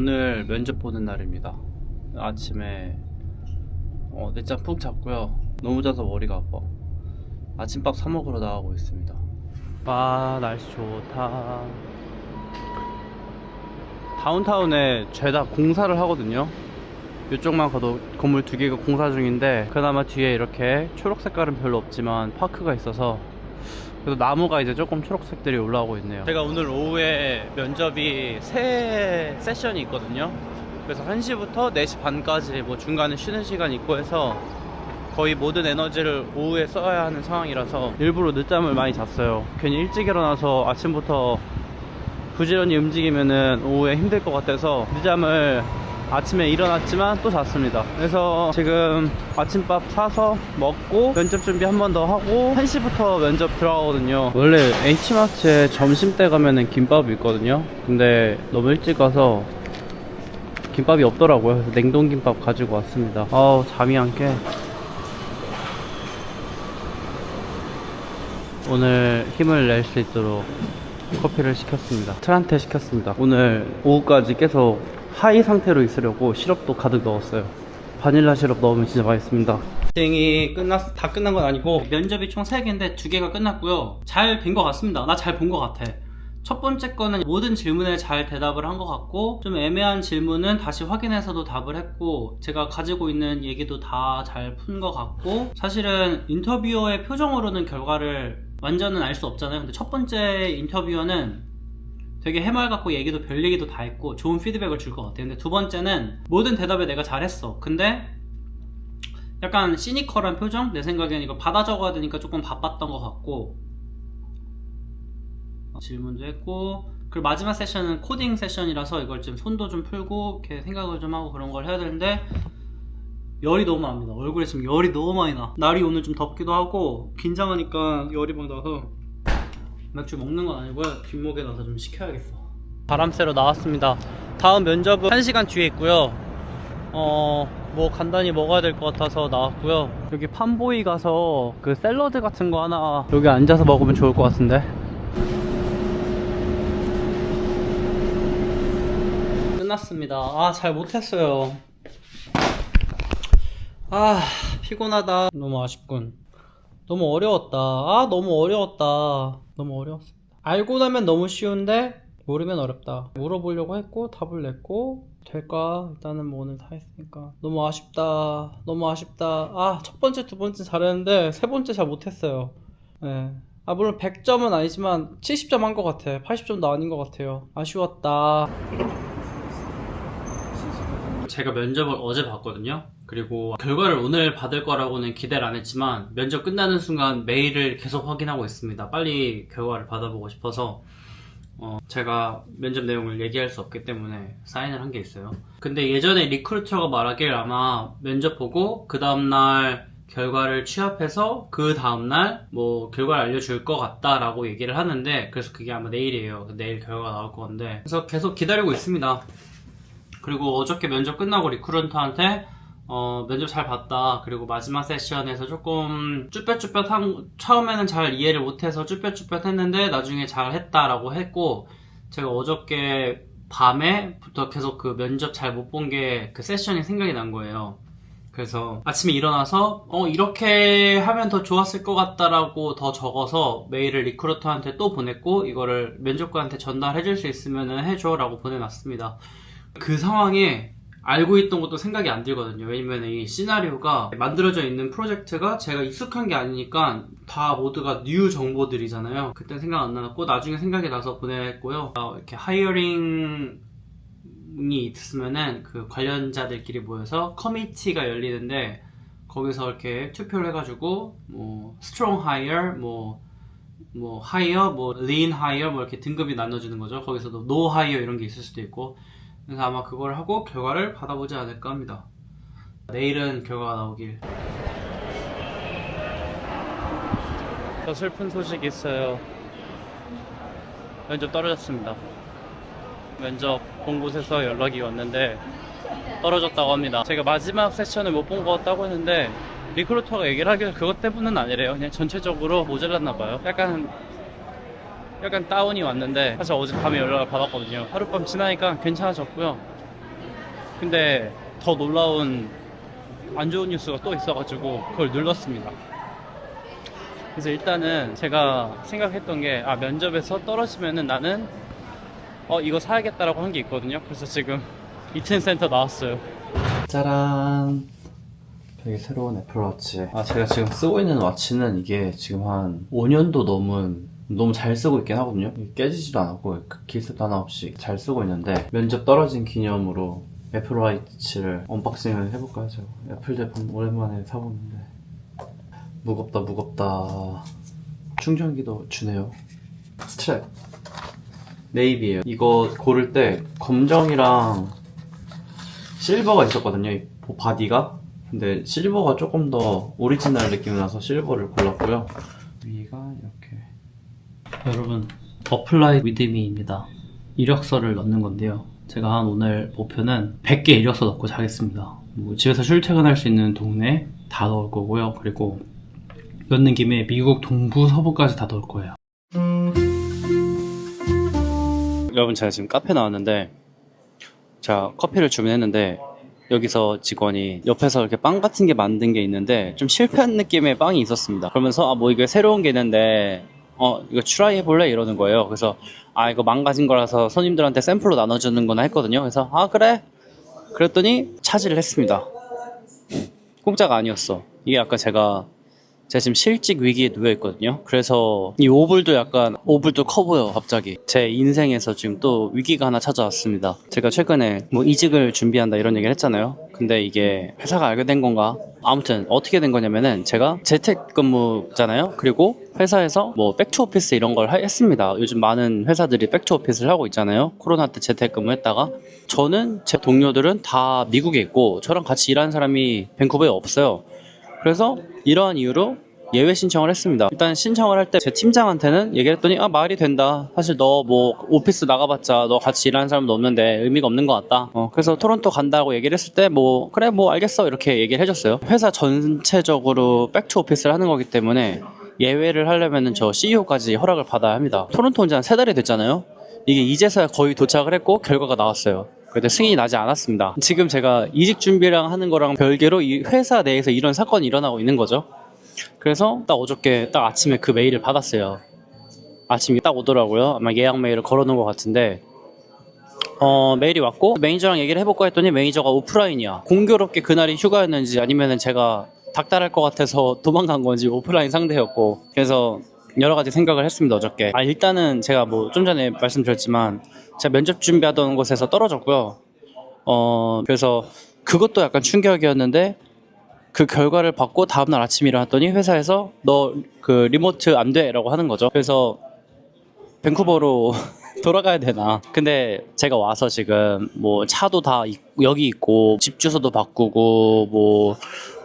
오늘 면접 보는 날입니다. 아침에 어, 늦잠 푹 잤고요. 너무 자서 머리가 아파. 아침밥 사 먹으러 나가고 있습니다. 와 날씨 좋다. 다운타운에 죄다 공사를 하거든요. 이쪽만 가도 건물 두 개가 공사 중인데 그나마 뒤에 이렇게 초록 색깔은 별로 없지만 파크가 있어서 그래도 나무가 이제 조금 초록색들이 올라오고 있네요. 제가 오늘 오후에 면접이 세 세션이 있거든요. 그래서 1시부터 4시 반까지 뭐 중간에 쉬는 시간 있고 해서 거의 모든 에너지를 오후에 써야 하는 상황이라서 일부러 늦잠을 많이 잤어요. 괜히 일찍 일어나서 아침부터 부지런히 움직이면은 오후에 힘들 것 같아서 늦잠을 아침에 일어났지만 또 잤습니다. 그래서 지금 아침밥 사서 먹고 면접 준비 한 번 더 하고 1시부터 면접 들어가거든요. 원래 H마트에 점심 때 가면은 김밥이 있거든요. 근데 너무 일찍 가서 김밥이 없더라고요. 그래서 냉동김밥 가지고 왔습니다. 아우 잠이 안 깨. 오늘 힘을 낼 수 있도록 커피를 시켰습니다. 트란테 시켰습니다. 오늘 오후까지 계속 하이 상태로 있으려고 시럽도 가득 넣었어요. 바닐라 시럽 넣으면 진짜 맛있습니다. 땡이 끝났 다 끝난 건 아니고 면접이 총 3개인데 2개가 끝났고요. 잘 된 것 같습니다. 나 잘 본 것 같아. 첫 번째 거는 모든 질문에 잘 대답을 한 것 같고 좀 애매한 질문은 다시 확인해서도 답을 했고 제가 가지고 있는 얘기도 다 잘 푼 것 같고 사실은 인터뷰어의 표정으로는 결과를 완전은 알 수 없잖아요. 근데 첫 번째 인터뷰어는 되게 해맑았고 얘기도 별 얘기도 다 했고 좋은 피드백을 줄 것 같아요. 근데 두 번째는 모든 대답에 내가 잘했어. 근데 약간 시니컬한 표정? 내 생각에는 이거 받아 적어야 되니까 조금 바빴던 것 같고 어, 질문도 했고 그리고 마지막 세션은 코딩 세션이라서 이걸 좀 손도 좀 풀고 이렇게 생각을 좀 하고 그런 걸 해야 되는데 열이 너무 납니다. 얼굴에 지금 열이 너무 많이 나. 날이 오늘 좀 덥기도 하고 긴장하니까 열이 막 나서 맥주 먹는 건 아니고요. 뒷목에 나서 좀 식혀야겠어. 바람 쐬러 나왔습니다. 다음 면접은 1시간 뒤에 있고요. 어, 뭐 간단히 먹어야 될 것 같아서 나왔고요. 여기 판보이 가서 그 샐러드 같은 거 하나 여기 앉아서 먹으면 좋을 것 같은데. 끝났습니다. 아, 잘 못했어요. 아, 피곤하다. 너무 아쉽군. 너무 어려웠다. 아, 너무 어려웠다. 너무 어려웠어. 알고 나면 너무 쉬운데, 모르면 어렵다. 물어보려고 했고, 답을 냈고, 될까? 일단은 뭐 오늘 다 했으니까. 너무 아쉽다. 너무 아쉽다. 아, 첫 번째, 두 번째 잘했는데, 세 번째 잘 못했어요. 예. 아, 물론 100점은 아니지만, 70점 한 것 같아. 80점도 아닌 것 같아요. 아쉬웠다. 제가 면접을 어제 봤거든요. 그리고 결과를 오늘 받을 거라고는 기대를 안 했지만 면접 끝나는 순간 메일을 계속 확인하고 있습니다. 빨리 결과를 받아보고 싶어서 어, 제가 면접 내용을 얘기할 수 없기 때문에 사인을 한 게 있어요. 근데 예전에 리크루터가 말하길 아마 면접 보고 그 다음날 결과를 취합해서 그 다음날 뭐 결과를 알려줄 것 같다라고 얘기를 하는데 그래서 그게 아마 내일이에요. 내일 결과가 나올 건데 그래서 계속 기다리고 있습니다. 그리고 어저께 면접 끝나고 리크루터한테 어, 면접 잘 봤다. 그리고 마지막 세션에서 조금 쭈뼛쭈뼛한 처음에는 잘 이해를 못해서 쭈뼛쭈뼛 했는데 나중에 잘 했다라고 했고 제가 어저께 밤에부터 계속 그 면접 잘 못 본 게 그 세션이 생각이 난 거예요. 그래서 아침에 일어나서 어 이렇게 하면 더 좋았을 것 같다라고 더 적어서 메일을 리크루터한테 또 보냈고 이거를 면접관한테 전달해 줄 수 있으면 해줘라고 보내놨습니다. 그 상황에 알고 있던 것도 생각이 안 들거든요. 왜냐면 이 시나리오가 만들어져 있는 프로젝트가 제가 익숙한 게 아니니까 다 모두가 뉴 정보들이잖아요. 그때 생각 안 나고 나중에 생각이 나서 보냈고요. 어, 이렇게 하이어링 이 있으면은 그 관련자들끼리 모여서 커미티가 열리는데 거기서 이렇게 투표를 해가지고 뭐 스트롱 하이어 뭐 뭐 하이어 뭐 린 하이어 뭐 이렇게 등급이 나눠지는 거죠. 거기서도 노 하이어 이런 게 있을 수도 있고 그래서 아마 그걸 하고 결과를 받아보지 않을까 합니다. 내일은 결과가 나오길. 더 슬픈 소식이 있어요. 면접 떨어졌습니다. 면접 본 곳에서 연락이 왔는데 떨어졌다고 합니다. 제가 마지막 세션을 못 본 것 같다고 했는데 리크루터가 얘기를 하기를 그것 때문은 아니래요. 그냥 전체적으로 모자랐나 봐요. 약간 약간 다운이 왔는데 사실 어젯밤에 연락을 받았거든요. 하룻밤 지나니까 괜찮아졌고요. 근데 더 놀라운 안 좋은 뉴스가 또 있어가지고 그걸 눌렀습니다. 그래서 일단은 제가 생각했던 게 아 면접에서 떨어지면은 나는 어 이거 사야겠다라고 한 게 있거든요. 그래서 지금 이튼 센터 나왔어요. 짜란. 되게 새로운 애플워치. 아 제가 지금 쓰고 있는 워치는 이게 지금 한 5년도 넘은 너무 잘 쓰고 있긴 하거든요. 깨지지도 않았고 그 기습도 하나 없이 잘 쓰고 있는데 면접 떨어진 기념으로 애플워치를 언박싱을 해볼까요? 제가 애플 제품 오랜만에 사보는데. 무겁다 무겁다. 충전기도 주네요. 스트랩. 네이비에요. 이거 고를 때 검정이랑 실버가 있었거든요. 이 바디가. 근데 실버가 조금 더 오리지널 느낌이 나서 실버를 골랐고요 여러분 어플라이 위드미입니다 이력서를 넣는 건데요 제가 한 오늘 목표는 100개 이력서 넣고 자겠습니다 뭐 집에서 출퇴근할 수 있는 동네 다 넣을 거고요 그리고 넣는 김에 미국 동부 서부까지 다 넣을 거예요. 여러분 제가 지금 카페 나왔는데 자 커피를 주문했는데 여기서 직원이 옆에서 이렇게 빵 같은 게 만든 게 있는데 좀 실패한 느낌의 빵이 있었습니다. 그러면서 아 뭐 이게 새로운 게 있는데 어 이거 트라이 해볼래 이러는 거예요. 그래서 아 이거 망가진 거라서 손님들한테 샘플로 나눠주는 거나 했거든요. 그래서 아 그래 그랬더니 차지를 했습니다. 공짜가 아니었어. 이게 아까 제가 제가 지금 실직 위기에 놓여 있거든요. 그래서 이 오불도 약간 오불도 커 보여 갑자기. 제 인생에서 지금 또 위기가 하나 찾아왔습니다. 제가 최근에 뭐 이직을 준비한다 이런 얘기를 했잖아요. 근데 이게 회사가 알게 된 건가? 아무튼 어떻게 된 거냐면은 제가 재택근무잖아요. 그리고 회사에서 뭐 백투 오피스 이런 걸 하- 했습니다. 요즘 많은 회사들이 백투 오피스를 하고 있잖아요. 코로나 때 재택근무 했다가 저는 제 동료들은 다 미국에 있고 저랑 같이 일하는 사람이 밴쿠버에 없어요. 그래서 이러한 이유로 예외 신청을 했습니다. 일단 신청을 할 때 제 팀장한테는 얘기를 했더니 아 말이 된다. 사실 너 뭐 오피스 나가봤자 너 같이 일하는 사람도 없는데 의미가 없는 것 같다. 어, 그래서 토론토 간다고 얘기를 했을 때 뭐 그래 뭐 알겠어 이렇게 얘기를 해줬어요. 회사 전체적으로 백투 오피스를 하는 거기 때문에 예외를 하려면은 저 CEO까지 허락을 받아야 합니다. 토론토 온지 한 세 달이 됐잖아요. 이게 이제서야 거의 도착을 했고 결과가 나왔어요. 그런데 승인이 나지 않았습니다. 지금 제가 이직 준비랑 하는 거랑 별개로 이 회사 내에서 이런 사건이 일어나고 있는 거죠. 그래서 딱 어저께 딱 아침에 그 메일을 받았어요. 아침에 딱 오더라고요. 아마 예약 메일을 걸어놓은 것 같은데 어, 메일이 왔고 매니저랑 얘기를 해볼까 했더니 매니저가 오프라인이야. 공교롭게 그날이 휴가였는지 아니면은 제가 닥달할 것 같아서 도망간 건지 오프라인 상대였고 그래서 여러 가지 생각을 했습니다 어저께. 아 일단은 제가 뭐 좀 전에 말씀드렸지만 제가 면접 준비하던 곳에서 떨어졌고요. 어 그래서 그것도 약간 충격이었는데 그 결과를 받고 다음날 아침 일어났더니 회사에서 너 그 리모트 안 돼라고 하는 거죠. 그래서 밴쿠버로 돌아가야 되나. 근데 제가 와서 지금 뭐 차도 다 있- 여기 있고 집 주소도 바꾸고 뭐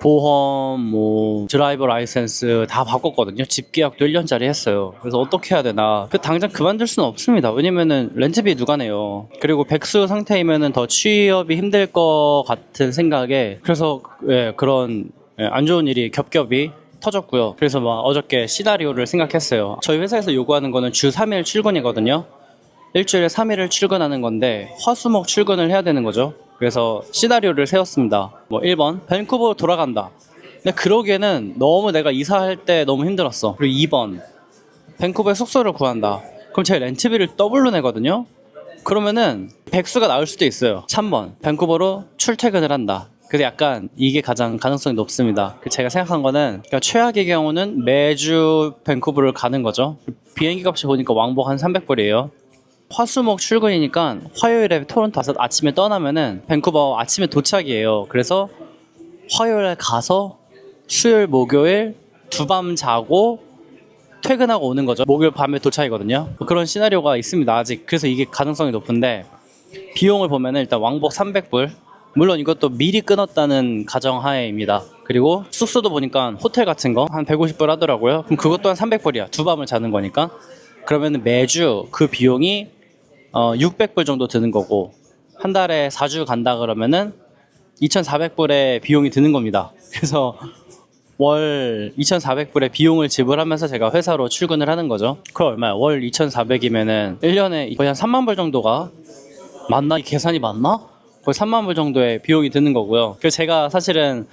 보험 뭐 드라이버 라이센스 다 바꿨거든요. 집 계약도 1년짜리 했어요. 그래서 어떻게 해야 되나. 그 당장 그만둘 수는 없습니다. 왜냐면은 렌트비 누가 내요. 그리고 백수 상태이면은 더 취업이 힘들 것 같은 생각에 그래서 예, 그런 예, 안 좋은 일이 겹겹이 터졌고요. 그래서 막 어저께 시나리오를 생각했어요. 저희 회사에서 요구하는 거는 주 3일 출근이거든요. 일주일에 3일을 출근하는 건데 화수목 출근을 해야 되는 거죠. 그래서 시나리오를 세웠습니다. 뭐 1번 밴쿠버로 돌아간다. 근데 그러기에는 너무 내가 이사할 때 너무 힘들었어. 그리고 2번 밴쿠버에 숙소를 구한다. 그럼 제가 렌트비를 더블로 내거든요. 그러면은 백수가 나올 수도 있어요. 3번 밴쿠버로 출퇴근을 한다. 근데 약간 이게 가장 가능성이 높습니다. 그 제가 생각한 거는 그러니까 최악의 경우는 매주 밴쿠버를 가는 거죠. 비행기 값이 보니까 왕복 한 300불이에요. 화수목 출근이니까 화요일에 토론토 아침에 떠나면은 밴쿠버 아침에 도착이에요. 그래서 화요일에 가서 수요일 목요일 두 밤 자고 퇴근하고 오는 거죠. 목요일 밤에 도착이거든요. 뭐 그런 시나리오가 있습니다. 아직 그래서 이게 가능성이 높은데 비용을 보면은 일단 왕복 300불. 물론 이것도 미리 끊었다는 가정하에입니다. 그리고 숙소도 보니까 호텔 같은 거 한 150불 하더라고요. 그럼 그것 또한 300불이야. 두 밤을 자는 거니까. 그러면 매주 그 비용이 어, 600불 정도 드는 거고 한 달에 4주 간다 그러면은 2,400불의 비용이 드는 겁니다. 그래서 월 2,400불의 비용을 지불하면서 제가 회사로 출근을 하는 거죠. 그럼 얼마야? 월 2,400이면은 1년에 거의 한 3만 불 정도가 맞나? 이 계산이 맞나? 거의 3만 불 정도의 비용이 드는 거고요. 그래서 제가 사실은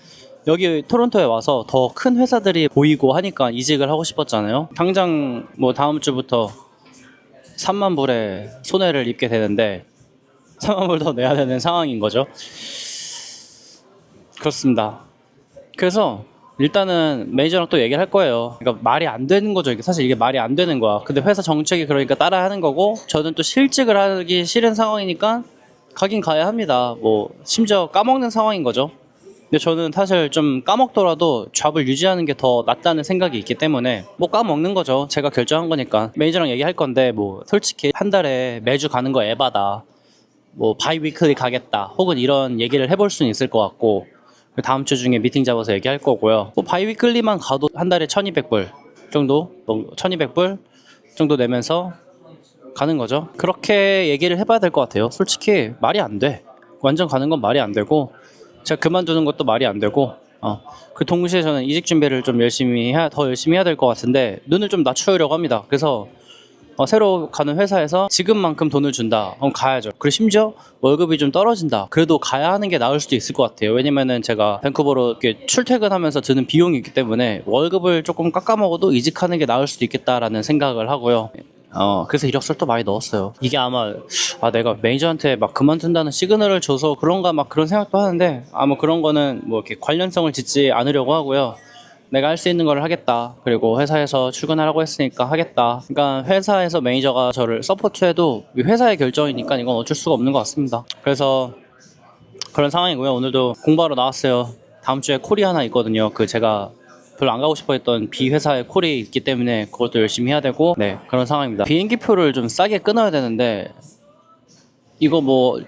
여기 토론토에 와서 더 큰 회사들이 보이고 하니까 이직을 하고 싶었잖아요. 당장 뭐 다음 주부터 3만 불의 손해를 입게 되는데 3만 불 더 내야 되는 상황인 거죠. 그렇습니다. 그래서 일단은 매니저랑 또 얘기를 할 거예요. 그러니까 말이 안 되는 거죠. 이게 사실 이게 말이 안 되는 거야. 근데 회사 정책이 그러니까 따라 하는 거고 저는 또 실직을 하기 싫은 상황이니까 가긴 가야 합니다. 뭐 심지어 까먹는 상황인 거죠. 근데 저는 사실 좀 까먹더라도 잡을 유지하는 게 더 낫다는 생각이 있기 때문에 뭐 까먹는 거죠. 제가 결정한 거니까 매니저랑 얘기할 건데 뭐 솔직히 한 달에 매주 가는 거 에바다. 뭐 바이위클리 가겠다. 혹은 이런 얘기를 해볼 수는 있을 것 같고 그 다음 주 중에 미팅 잡아서 얘기할 거고요. 뭐 바이위클리만 가도 한 달에 1200불 정도, 뭐 1200불 정도 내면서 가는 거죠. 그렇게 얘기를 해봐야 될 것 같아요. 솔직히 말이 안 돼. 완전 가는 건 말이 안 되고 제가 그만두는 것도 말이 안 되고 어, 그 동시에 저는 이직 준비를 좀 열심히 해야 더 열심히 해야 될 것 같은데 눈을 좀 낮추려고 합니다. 그래서 어, 새로 가는 회사에서 지금만큼 돈을 준다. 그럼 가야죠. 그리고 심지어 월급이 좀 떨어진다. 그래도 가야 하는 게 나을 수도 있을 것 같아요. 왜냐면은 제가 밴쿠버로 이렇게 출퇴근하면서 드는 비용이 있기 때문에 월급을 조금 깎아먹어도 이직하는 게 나을 수도 있겠다라는 생각을 하고요. 어, 그래서 이력서를 많이 넣었어요. 이게 아마, 아, 내가 매니저한테 막 그만둔다는 시그널을 줘서 그런가 막 그런 생각도 하는데, 아마 그런 거는 뭐 이렇게 관련성을 짓지 않으려고 하고요. 내가 할 수 있는 걸 하겠다. 그리고 회사에서 출근하라고 했으니까 하겠다. 그러니까 회사에서 매니저가 저를 서포트해도 이 회사의 결정이니까 이건 어쩔 수가 없는 것 같습니다. 그래서 그런 상황이고요. 오늘도 공부하러 나왔어요. 다음 주에 콜이 하나 있거든요. 그 제가 별로 안 가고 싶어 했던 B 회사에 콜이 있기 때문에 그것도 열심히 해야 되고 네 그런 상황입니다. 비행기 표를 좀 싸게 끊어야 되는데 이거 뭐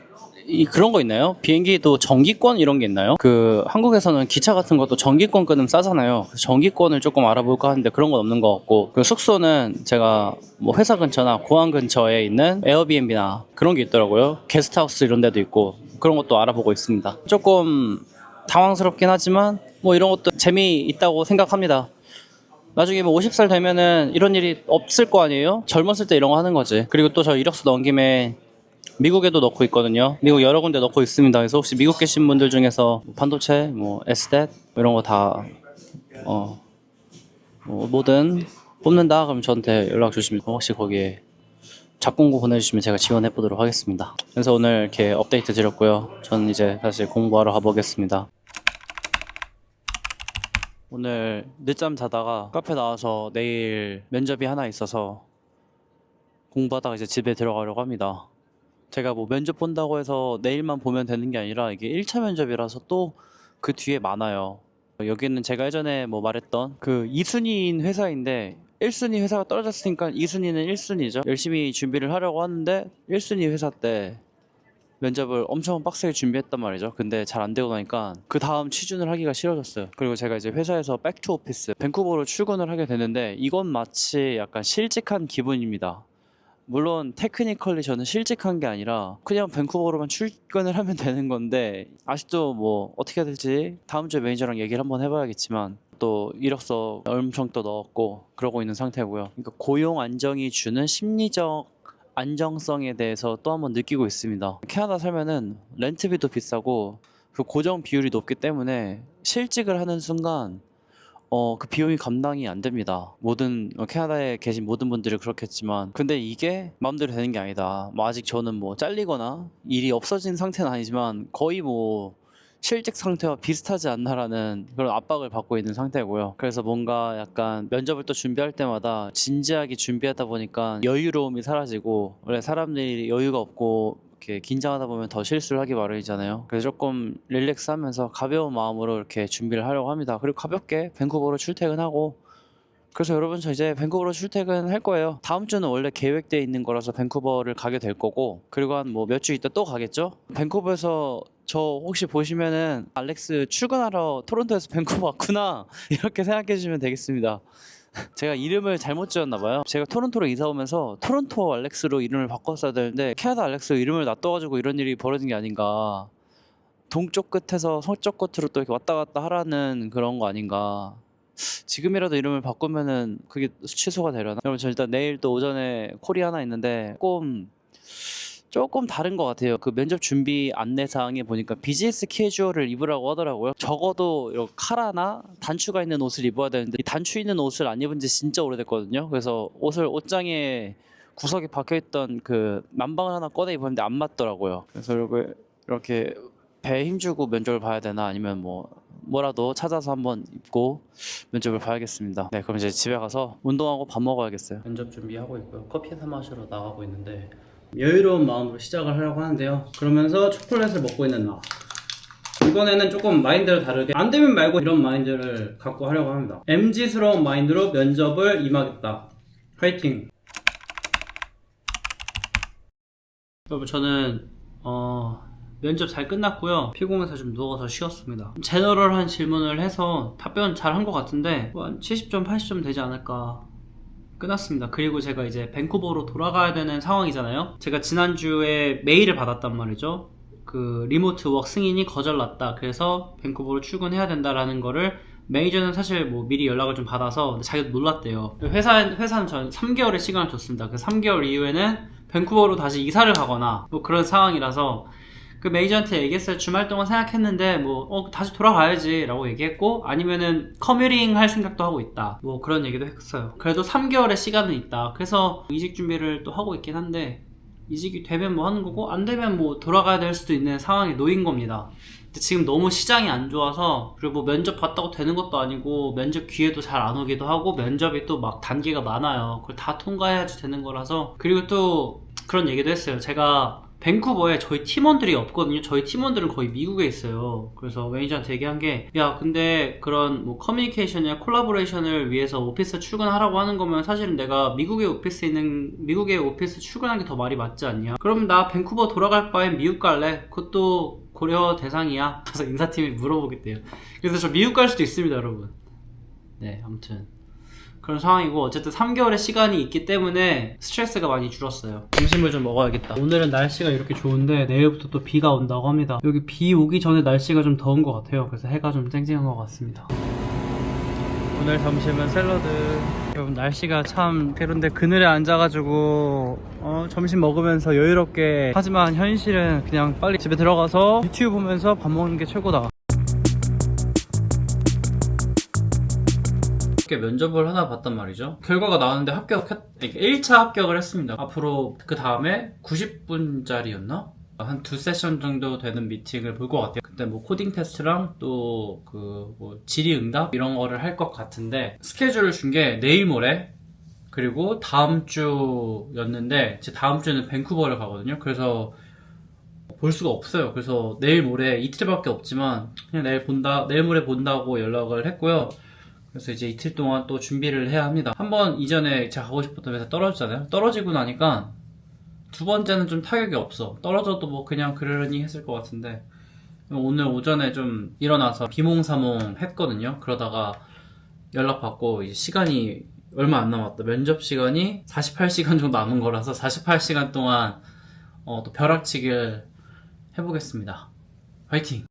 이, 그런 거 있나요? 비행기도 정기권 이런 게 있나요? 그 한국에서는 기차 같은 것도 정기권 끊으면 싸잖아요. 정기권을 조금 알아볼까 하는데 그런 건 없는 것 같고 그 숙소는 제가 뭐 회사 근처나 공항 근처에 있는 에어비앤비나 그런 게 있더라고요. 게스트하우스 이런 데도 있고 그런 것도 알아보고 있습니다. 조금 당황스럽긴 하지만 뭐 이런 것도 재미있다고 생각합니다. 나중에 뭐 50살 되면은 이런 일이 없을 거 아니에요? 젊었을 때 이런 거 하는 거지. 그리고 또 저 이력서 넣은 김에 미국에도 넣고 있거든요. 미국 여러 군데 넣고 있습니다. 그래서 혹시 미국 계신 분들 중에서 반도체, 뭐 에스텟 이런 거 다 어, 뭐 뭐든 뽑는다 그러면 저한테 연락 주시면 혹시 거기에 작공고 보내주시면 제가 지원해 보도록 하겠습니다. 그래서 오늘 이렇게 업데이트 드렸고요. 저는 이제 다시 공부하러 가보겠습니다. 오늘 늦잠 자다가 카페 나와서 내일 면접이 하나 있어서 공부하다가 이제 집에 들어가려고 합니다. 제가 뭐 면접 본다고 해서 내일만 보면 되는 게 아니라 이게 1차 면접이라서 또 그 뒤에 많아요. 여기는 제가 예전에 뭐 말했던 그 2순위인 회사인데 1순위 회사가 떨어졌으니까 2순위는 1순위죠. 열심히 준비를 하려고 하는데 1순위 회사 때 면접을 엄청 빡세게 준비했단 말이죠. 근데 잘 안 되고 나니까 그 다음 취준을 하기가 싫어졌어요. 그리고 제가 이제 회사에서 백투 오피스 밴쿠버로 출근을 하게 되는데 이건 마치 약간 실직한 기분입니다. 물론 테크니컬리 저는 실직한 게 아니라 그냥 밴쿠버로만 출근을 하면 되는 건데 아직도 뭐 어떻게 해야 될지 다음 주에 매니저랑 얘기를 한번 해봐야겠지만 또 이력서 엄청 또 넣었고 그러고 있는 상태고요. 그러니까 고용 안정이 주는 심리적 안정성에 대해서 또 한번 느끼고 있습니다. 캐나다 살면은 렌트비도 비싸고 그 고정 비율이 높기 때문에 실직을 하는 순간 어, 그 비용이 감당이 안 됩니다. 모든 어, 캐나다에 계신 모든 분들이 그렇겠지만 근데 이게 마음대로 되는 게 아니다. 뭐 아직 저는 뭐 잘리거나 일이 없어진 상태는 아니지만 거의 뭐 실직 상태와 비슷하지 않나라는 그런 압박을 받고 있는 상태고요. 그래서 뭔가 약간 면접을 또 준비할 때마다 진지하게 준비하다 보니까 여유로움이 사라지고 원래 사람들이 여유가 없고 이렇게 긴장하다 보면 더 실수를 하기 마련이잖아요. 그래서 조금 릴렉스하면서 가벼운 마음으로 이렇게 준비를 하려고 합니다. 그리고 가볍게 밴쿠버로 출퇴근하고 그래서 여러분 저 이제 밴쿠버로 출퇴근할 거예요. 다음 주는 원래 계획되어 있는 거라서 밴쿠버를 가게 될 거고 그리고 한 뭐 몇 주 있다 또 가겠죠. 밴쿠버에서 저 혹시 보시면은 알렉스 출근하러 토론토에서 밴쿠버 왔구나 이렇게 생각해 주시면 되겠습니다. 제가 이름을 잘못 지었나 봐요. 제가 토론토로 이사 오면서 토론토 알렉스로 이름을 바꿨어야 되는데 캐나다 알렉스로 이름을 놔둬가지고 이런 일이 벌어진 게 아닌가. 동쪽 끝에서 서쪽 끝으로 또 이렇게 왔다 갔다 하라는 그런 거 아닌가. 지금이라도 이름을 바꾸면은 그게 취소가 되려나? 여러분 저 일단 내일 또 오전에 콜이 하나 있는데 조금 조금 다른 것 같아요. 그 면접 준비 안내 사항에 보니까 비즈니스 캐주얼을 입으라고 하더라고요. 적어도 이런 카라나 단추가 있는 옷을 입어야 되는데 이 단추 있는 옷을 안 입은 지 진짜 오래됐거든요. 그래서 옷을 옷장에 구석에 박혀 있던 그 난방을 하나 꺼내 입었는데 안 맞더라고요. 그래서 이렇게, 이렇게 배에 힘주고 면접을 봐야 되나 아니면 뭐 뭐라도 찾아서 한번 입고 면접을 봐야겠습니다. 네, 그럼 이제 집에 가서 운동하고 밥 먹어야겠어요. 면접 준비하고 있고요. 커피 사 마시러 나가고 있는데 여유로운 마음으로 시작을 하려고 하는데요. 그러면서 초콜릿을 먹고 있는 나. 이번에는 조금 마인드를 다르게 안 되면 말고 이런 마인드를 갖고 하려고 합니다. MG스러운 마인드로 면접을 임하겠다. 화이팅! 여러분 저는 어 면접 잘 끝났고요. 피곤해서 좀 누워서 쉬었습니다. 제너럴한 질문을 해서 답변 잘 한 것 같은데 뭐한 70점, 80점 되지 않을까 끝났습니다. 그리고 제가 이제 밴쿠버로 돌아가야 되는 상황이잖아요. 제가 지난주에 메일을 받았단 말이죠. 그 리모트 웍 승인이 거절났다. 그래서 밴쿠버로 출근해야 된다라는 거를 매니저는 사실 뭐 미리 연락을 좀 받아서 자기도 놀랐대요. 회사 회사는 전 3개월의 시간을 줬습니다. 그 3개월 이후에는 밴쿠버로 다시 이사를 가거나 뭐 그런 상황이라서 그 매니저한테 얘기했어요. 주말 동안 생각했는데 뭐 어, 다시 돌아가야지라고 얘기했고 아니면은 커뮤링 할 생각도 하고 있다. 뭐 그런 얘기도 했어요. 그래도 3개월의 시간은 있다. 그래서 이직 준비를 또 하고 있긴 한데 이직이 되면 뭐 하는 거고 안 되면 뭐 돌아가야 될 수도 있는 상황에 놓인 겁니다. 근데 지금 너무 시장이 안 좋아서 그리고 뭐 면접 봤다고 되는 것도 아니고 면접 기회도 잘 안 오기도 하고 면접이 또 막 단계가 많아요. 그걸 다 통과해야지 되는 거라서 그리고 또 그런 얘기도 했어요. 제가 밴쿠버에 저희 팀원들이 없거든요. 저희 팀원들은 거의 미국에 있어요. 그래서 매니저한테 얘기한 게, 야, 근데 그런 뭐 커뮤니케이션이나 콜라보레이션을 위해서 오피스 출근하라고 하는 거면 사실은 내가 미국의 오피스 있는, 미국의 오피스 출근하는 게 더 말이 맞지 않냐? 그럼 나 밴쿠버 돌아갈 바엔 미국 갈래? 그것도 고려 대상이야. 그래서 인사팀이 물어보겠대요. 그래서 저 미국 갈 수도 있습니다, 여러분. 네, 아무튼. 그런 상황이고 어쨌든 3개월의 시간이 있기 때문에 스트레스가 많이 줄었어요. 점심을 좀 먹어야겠다. 오늘은 날씨가 이렇게 좋은데 내일부터 또 비가 온다고 합니다. 여기 비 오기 전에 날씨가 좀 더운 것 같아요. 그래서 해가 좀 쨍쨍한 것 같습니다. 오늘 점심은 샐러드. 여러분 날씨가 참 그런데 그늘에 앉아가지고 어, 점심 먹으면서 여유롭게. 하지만 현실은 그냥 빨리 집에 들어가서 유튜브 보면서 밥 먹는 게 최고다 이렇게 면접을 하나 봤단 말이죠. 결과가 나왔는데 합격했, 1차 합격을 했습니다. 앞으로 그 다음에 90분짜리였나? 한 두 세션 정도 되는 미팅을 볼 것 같아요. 그때 뭐 코딩 테스트랑 또 그 뭐 질의응답 이런 거를 할 것 같은데 스케줄을 준 게 내일 모레 그리고 다음 주였는데 제 다음 주에는 밴쿠버를 가거든요. 그래서 볼 수가 없어요. 그래서 내일 모레 이틀밖에 없지만 그냥 내일 본다 내일 모레 본다고 연락을 했고요. 그래서 이제 이틀 동안 또 준비를 해야 합니다. 한번 이전에 제가 가고 싶었던 회사 떨어졌잖아요. 떨어지고 나니까 두 번째는 좀 타격이 없어. 떨어져도 뭐 그냥 그러려니 했을 것 같은데 오늘 오전에 좀 일어나서 비몽사몽 했거든요. 그러다가 연락 받고 이제 시간이 얼마 안 남았다. 면접 시간이 48시간 정도 남은 거라서 48시간 동안 어, 또 벼락치기를 해보겠습니다. 화이팅!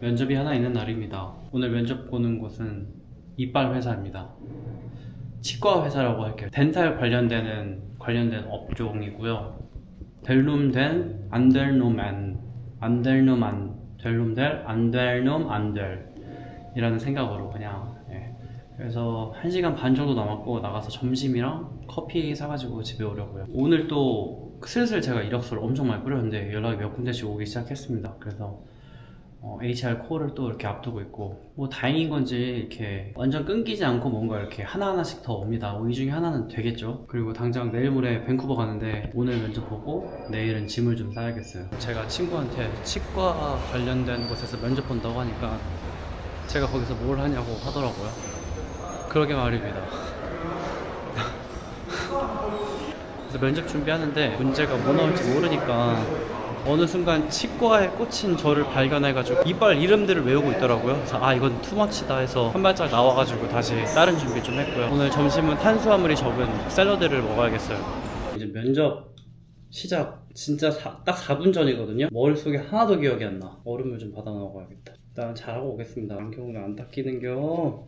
면접이 하나 있는 날입니다. 오늘 면접 보는 곳은 이빨 회사입니다. 치과 회사라고 할게요. 덴탈 관련되는 관련된 업종이고요. 델룸 된 안델놈안 안델놈 안 델룸될 안델놈 안델 이라는 생각으로 그냥 예. 그래서 1시간 반 정도 남았고 나가서 점심이랑 커피 사가지고 집에 오려고요. 오늘 또 슬슬 제가 이력서를 엄청 많이 뿌렸는데 연락이 몇 군데씩 오기 시작했습니다. 그래서 어, HR 콜을 또 이렇게 앞두고 있고 뭐 다행인 건지 이렇게 완전 끊기지 않고 뭔가 이렇게 하나하나씩 더 옵니다. 뭐 이 중에 하나는 되겠죠. 그리고 당장 내일 모레 밴쿠버 가는데 오늘 면접 보고 내일은 짐을 좀 싸야겠어요. 제가 친구한테 치과 관련된 곳에서 면접 본다고 하니까 제가 거기서 뭘 하냐고 하더라고요. 그러게 말입니다. 그래서 면접 준비하는데 문제가 뭐 나올지 모르니까 어느 순간 치과에 꽂힌 저를 발견해가지고 이빨 이름들을 외우고 있더라고요. 그래서 아 이건 투머치다 해서 한 발짝 나와가지고 다시 다른 준비 좀 했고요. 오늘 점심은 탄수화물이 적은 샐러드를 먹어야겠어요. 이제 면접 시작 진짜 사- 딱 4분 전이거든요. 머릿속에 하나도 기억이 안 나. 얼음을 좀 받아 먹어야겠다. 일단 잘하고 오겠습니다. 안경을 안 닦이는겨.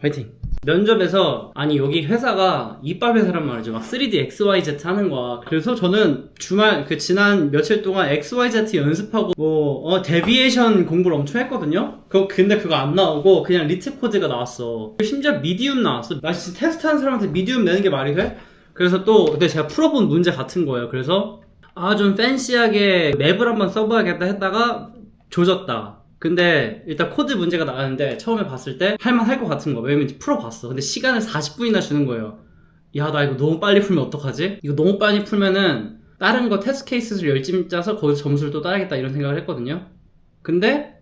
화이팅! 면접에서 아니 여기 회사가 이빨 회사란 말이죠. 막 3D XYZ 하는 거야. 그래서 저는 주말 그 지난 며칠 동안 XYZ 연습하고 뭐 어, 데비에이션 공부를 엄청 했거든요. 그 근데 그거 안 나오고 그냥 리트 코드가 나왔어. 심지어 미디움 나왔어. 나 진짜 테스트하는 사람한테 미디움 내는 게 말이 돼? 그래서 또 근데 제가 풀어본 문제 같은 거예요. 그래서 아 좀 팬시하게 맵을 한번 써봐야겠다 했다가 조졌다. 근데 일단 코드 문제가 나왔는데 처음에 봤을 때 할만할 것 같은 거. 왜냐면 풀어봤어. 근데 시간을 40분이나 주는 거예요. 야 나 이거 너무 빨리 풀면 어떡하지? 이거 너무 빨리 풀면은 다른 거 테스트 케이스를 열심히 짜서 거기서 점수를 또 따야겠다 이런 생각을 했거든요. 근데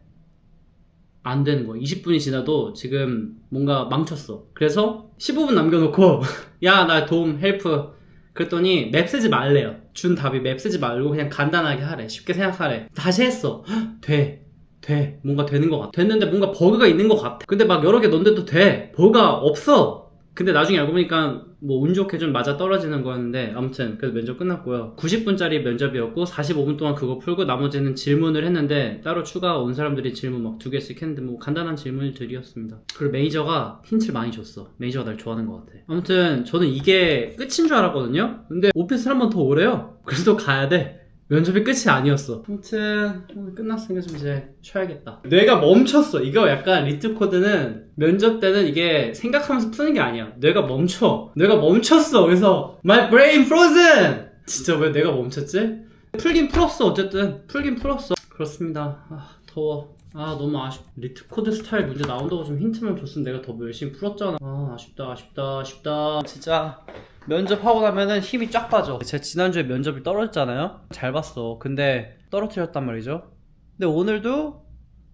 안 되는 거야. 20분이 지나도 지금 뭔가 망쳤어. 그래서 15분 남겨놓고 야 나 도움 헬프. 그랬더니 맵 쓰지 말래요. 준 답이 맵 쓰지 말고 그냥 간단하게 하래. 쉽게 생각하래. 다시 했어. 헉, 돼 돼. 뭔가 되는 것 같아. 됐는데 뭔가 버그가 있는 것 같아. 근데 막 여러 개 넣는데도 돼. 버그가 없어. 근데 나중에 알고 보니까 뭐 운 좋게 좀 맞아 떨어지는 거였는데 아무튼 그래서 면접 끝났고요. 90분짜리 면접이었고 45분 동안 그거 풀고 나머지는 질문을 했는데 따로 추가 온 사람들이 질문 막 두 개씩 했는데 뭐 간단한 질문들이었습니다. 그리고 매니저가 힌트를 많이 줬어. 매니저가 날 좋아하는 것 같아. 아무튼 저는 이게 끝인 줄 알았거든요. 근데 오피스를 한 번 더 오래요. 그래서 또 가야 돼. 면접이 끝이 아니었어. 아무튼 끝났으니까 좀 이제 쉬어야겠다. 뇌가 멈췄어. 이거 약간 리트 코드는 면접 때는 이게 생각하면서 푸는 게 아니야. 뇌가 멈춰. 뇌가 멈췄어. 그래서 my brain frozen. 진짜 왜 뇌가 멈췄지? 풀긴 풀었어. 어쨌든 풀긴 풀었어. 그렇습니다. 아 더워. 아 너무 아쉽. 리트 코드 스타일 문제 나온다고 좀 힌트만 줬으면 내가 더 열심히 풀었잖아. 아 아쉽다 아쉽다 아쉽다. 진짜 면접하고 나면은 힘이 쫙 빠져. 제가 지난주에 면접이 떨어졌잖아요? 잘 봤어. 근데 떨어뜨렸단 말이죠. 근데 오늘도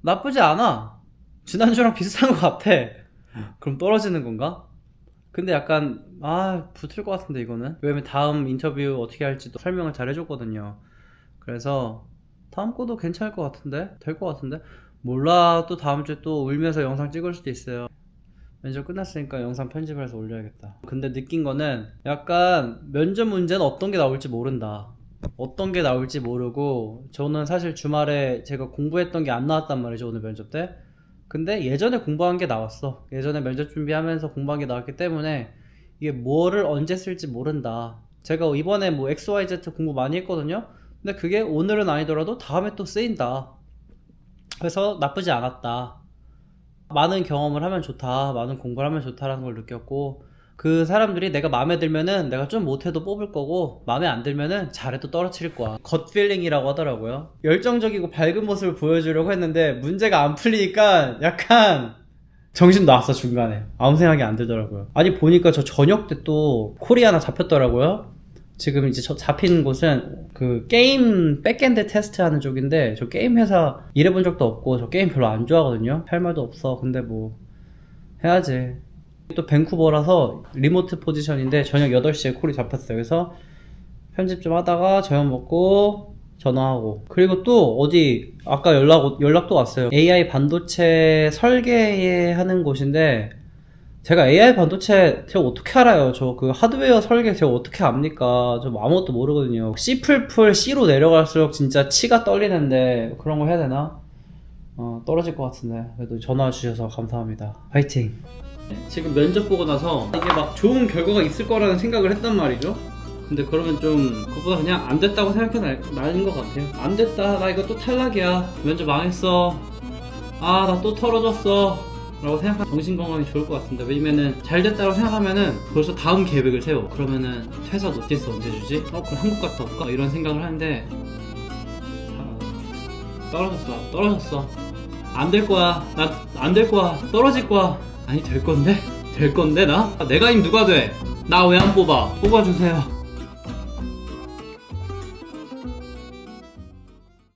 나쁘지 않아. 지난주랑 비슷한 것 같아. 그럼 떨어지는 건가? 근데 약간, 아, 붙을 것 같은데, 이거는. 왜냐면 다음 인터뷰 어떻게 할지도 설명을 잘 해줬거든요. 그래서, 다음 거도 괜찮을 것 같은데? 될 것 같은데? 몰라, 또 다음 주에 또 울면서 영상 찍을 수도 있어요. 면접 끝났으니까 영상 편집을 해서 올려야겠다. 근데 느낀 거는 약간 면접 문제는 어떤 게 나올지 모른다. 어떤 게 나올지 모르고 저는 사실 주말에 제가 공부했던 게 안 나왔단 말이죠 오늘 면접 때. 근데 예전에 공부한 게 나왔어. 예전에 면접 준비하면서 공부한 게 나왔기 때문에 이게 뭐를 언제 쓸지 모른다. 제가 이번에 뭐 XYZ 공부 많이 했거든요. 근데 그게 오늘은 아니더라도 다음에 또 쓰인다. 그래서 나쁘지 않았다. 많은 경험을 하면 좋다, 많은 공부를 하면 좋다라는 걸 느꼈고, 그 사람들이 내가 마음에 들면은 내가 좀 못해도 뽑을 거고, 마음에 안 들면은 잘해도 떨어뜨릴 거야. 겉 필링이라고 하더라고요. 열정적이고 밝은 모습을 보여주려고 했는데, 문제가 안 풀리니까 약간, 정신 나왔어, 중간에. 아무 생각이 안 들더라고요. 아니, 보니까 저 저녁 때또 콜이 하나 잡혔더라고요. 지금 이제 저 잡힌 곳은 그 게임 백엔드 테스트 하는 쪽인데 저 게임 회사 일해본 적도 없고 저 게임 별로 안 좋아하거든요. 할 말도 없어. 근데 뭐 해야지. 또 밴쿠버라서 리모트 포지션인데 저녁 8시에 콜이 잡혔어요. 그래서 편집 좀 하다가 저녁 먹고 전화하고. 그리고 또 어디 아까 연락 연락도 왔어요. AI 반도체 설계하는 곳인데 제가 AI 반도체 제가 어떻게 알아요? 저 그 하드웨어 설계 제가 어떻게 압니까? 저 아무것도 모르거든요. C C로 내려갈수록 진짜 치가 떨리는데 그런 거 해야 되나? 어, 떨어질 것 같은데 그래도 전화 주셔서 감사합니다. 화이팅. 지금 면접 보고 나서 이게 막 좋은 결과가 있을 거라는 생각을 했단 말이죠. 근데 그러면 좀 그것보다 그냥 안 됐다고 생각해 나는 것 같아요. 안 됐다. 나 이거 또 탈락이야. 면접 망했어. 아, 나 또 털어졌어. 라고 생각하면 정신건강이 좋을 것 같습니다. 왜냐면은 잘 됐다고 생각하면은 벌써 다음 계획을 세워. 그러면은 퇴사 노티스 언제 주지? 어, 그럼 한국 갔다 올까? 이런 생각을 하는데 아, 떨어졌어. 떨어졌어. 안 될 거야. 나 안 될 거야. 떨어질 거야. 아니 될 건데? 될 건데 나? 내가 임 누가 돼? 나 왜 안 뽑아? 뽑아주세요.